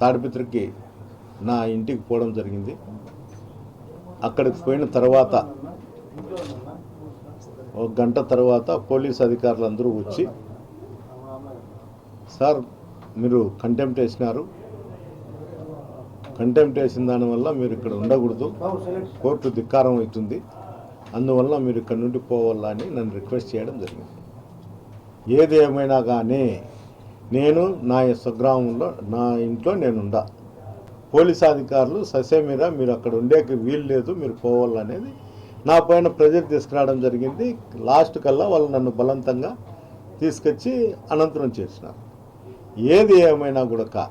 తాడిపిత్రికి నా ఇంటికి పోవడం జరిగింది. అక్కడికి పోయిన తర్వాత ఒక గంట తర్వాత పోలీస్ అధికారులు అందరూ వచ్చి సార్ మీరు కంటెంప్ట్ వేసినారు. కంటెంప్ట్ వేసిన దానివల్ల మీరు ఇక్కడ ఉండకూడదు. కోర్టు ధిక్కారం అవుతుంది. అందువల్ల మీరు ఇక్కడ నుండి పోవాలా అని నన్ను రిక్వెస్ట్ చేయడం జరిగింది. ఏది ఏమైనా కానీ నేను నా స్వగ్రామంలో నా ఇంట్లో నేనుండా. పోలీస్ అధికారులు ససేమిరా మీరు అక్కడ ఉండేకి వీలు లేదు మీరు పోవాలనేది నా పైన ప్రెజర్ తీసుకురావడం జరిగింది. లాస్ట్ కల్లా వాళ్ళు నన్ను బలవంతంగా తీసుకొచ్చి అనంతరం చేసినారు ఏది ఏమైనా కూడా కా.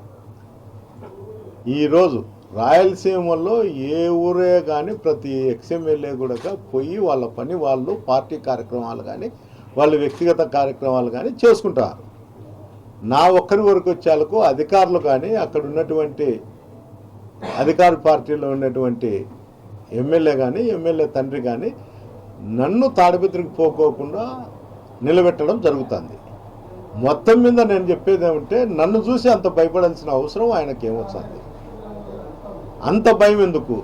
ఈరోజు రాయలసీమలో ఏ ఊరే కానీ ప్రతి ఎక్స్ఎమ్మెల్యే కూడా పోయి వాళ్ళ పని వాళ్ళు పార్టీ కార్యక్రమాలు కానీ వాళ్ళ వ్యక్తిగత కార్యక్రమాలు కానీ చేసుకుంటారు. నా ఒక్కరి వరకు వచ్చేలకు అధికారులు కానీ అక్కడ ఉన్నటువంటి అధికార పార్టీలో ఉన్నటువంటి ఎమ్మెల్యే కానీ ఎమ్మెల్యే తండ్రి కానీ నన్ను తాడిపత్రికి పోకోకుండా నిలబెట్టడం జరుగుతుంది. మొత్తం మీద నేను చెప్పేది ఏమంటే నన్ను చూసి అంత భయపడాల్సిన అవసరం ఆయనకి ఏమొస్తుంది అంత భయం ఎందుకు?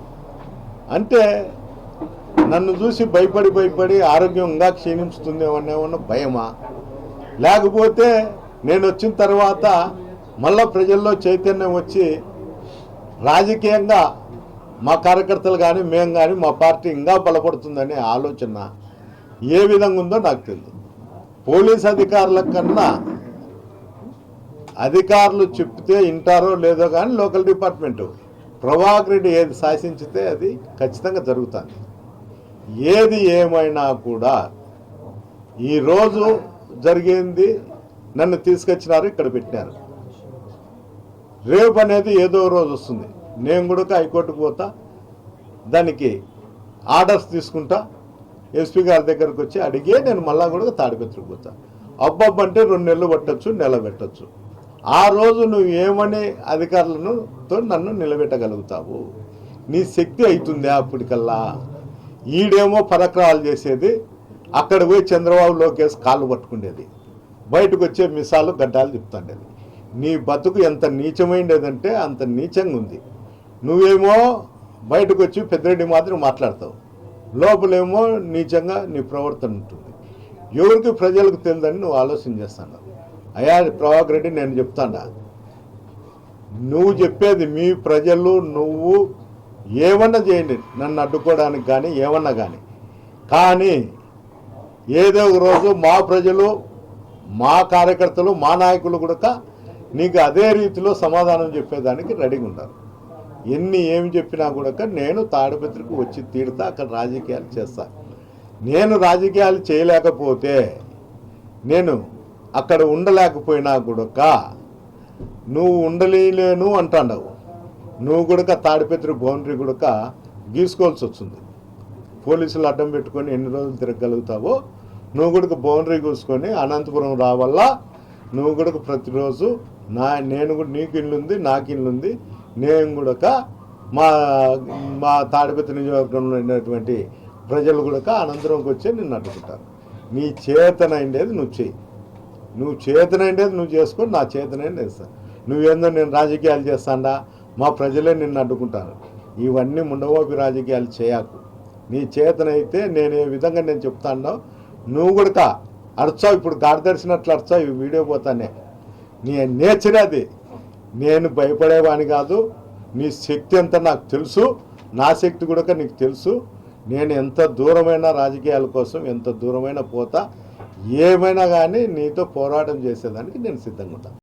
అంటే నన్ను చూసి భయపడి భయపడి ఆరోగ్యం ఇంకా క్షీణిస్తుందేమన్నా భయమా? లేకపోతే నేను వచ్చిన తర్వాత మళ్ళా ప్రజల్లో చైతన్యం వచ్చి రాజకీయంగా మా కార్యకర్తలు కానీ మేము కానీ మా పార్టీ ఇంకా బలపడుతుందనే ఆలోచన ఏ విధంగా ఉందో నాకు తెలియదు పోలీస్ అధికారుల కన్నా అధికారులు చెప్తే వింటారో లేదో కానీ లోకల్ డిపార్ట్మెంటు ప్రభాకర్ రెడ్డి ఏది శాసించితే అది ఖచ్చితంగా జరుగుతుంది. ఏది ఏమైనా కూడా ఈరోజు జరిగింది నన్ను తీసుకొచ్చినారు ఇక్కడ పెట్టినారు. రేపు అనేది ఏదో రోజు వస్తుంది. నేను కూడా హైకోర్టుకు పోతా దానికి ఆర్డర్స్ తీసుకుంటా ఎస్పీ గారి దగ్గరకు వచ్చి అడిగే నేను మళ్ళా కూడా తాడిపెత్తుకు పోతా. అబ్బబ్బంటే రెండు నెలలు పట్టచ్చు నెల పెట్టచ్చు ఆ రోజు నువ్వు ఏమని అధికారులను తో నన్ను నిలబెట్టగలుగుతావు? నీ శక్తి అవుతుందా అప్పటికల్లా? ఈడేమో పరక్రాలు చేసేది అక్కడ పోయి చంద్రబాబు లోకేష్ కాళ్ళు పట్టుకునేది బయటకు వచ్చే మిసాలు గడ్డాలు చెప్తాండేది నీ బతుకు ఎంత నీచమైండేదంటే అంత నీచంగా ఉంది నువ్వేమో బయటకు వచ్చి పెద్దరెడ్డి మాత్రం మాట్లాడతావు. లోపలేమో నీచంగా నీ ప్రవర్తన ఉంటుంది. ఎవరికి ప్రజలకు తెలియదని నువ్వు ఆలోచన చేస్తాను. అయ్యా ప్రభాకర్ రెడ్డి నేను చెప్తాడా నువ్వు చెప్పేది మీ ప్రజలు నువ్వు ఏమన్నా చేయండి. నన్ను అడ్డుకోవడానికి కానీ ఏమన్నా కానీ. కానీ ఏదో ఒక రోజు మా ప్రజలు మా కార్యకర్తలు మా నాయకులు కూడా నీకు అదే రీతిలో సమాధానం చెప్పేదానికి రెడీగా ఉంటారు ఎన్ని ఏమి చెప్పినా కూడా నేను తాడిపత్రికి వచ్చి తీరుతా అక్కడ రాజకీయాలు చేస్తా. నేను రాజకీయాలు చేయలేకపోతే నేను అక్కడ ఉండలేకపోయినా కూడాక నువ్వు ఉండలేను అంటాండవు. నువ్వు కూడా తాడిపత్రి బౌండరీ కూడా గీసుకోవాల్సి వస్తుంది. పోలీసులు అడ్డం పెట్టుకొని ఎన్ని రోజులు తిరగలుగుతావో నువ్వు కూడా బౌండరీ కూసుకొని అనంతపురం రావాలా నువ్వు కూడా ప్రతిరోజు నా నేను కూడా నీకు ఇల్లు ఉంది నాకు ఇల్లు ఉంది నేను కూడా మా మా తాడిపత్రి నియోజకవర్గంలో ఉన్నటువంటి ప్రజలు కూడా అనంతరంకి వచ్చి నిన్ను అడ్డుకుంటారు. నీ చేతనైండేది నువ్వు చెయ్యి. నువ్వు చేతనైండేది నువ్వు చేసుకొని నా చేతనైంది వేస్తాను నువ్వేందో నేను రాజకీయాలు చేస్తాడా మా ప్రజలే నిన్ను అడ్డుకుంటారు. ఇవన్నీ ముండవోపి రాజకీయాలు చేయకు. నీ చేతనైతే నేను ఏ విధంగా నేను చెప్తానో నువ్వు కూడా అర్చావు ఇప్పుడు గాడిదర్శినట్లు అర్చావు ఈ వీడియో పోతానే. నీ నేచర్ అది. నేను భయపడేవాని కాదు. నీ శక్తి ఎంత నాకు తెలుసు. నా శక్తి కూడా నీకు తెలుసు. నేను ఎంత దూరమైన రాజకీయాల కోసం ఎంత దూరమైన పోతా ఏమైనా కానీ నీతో పోరాటం చేసేదానికి నేను సిద్ధంగా ఉంటాను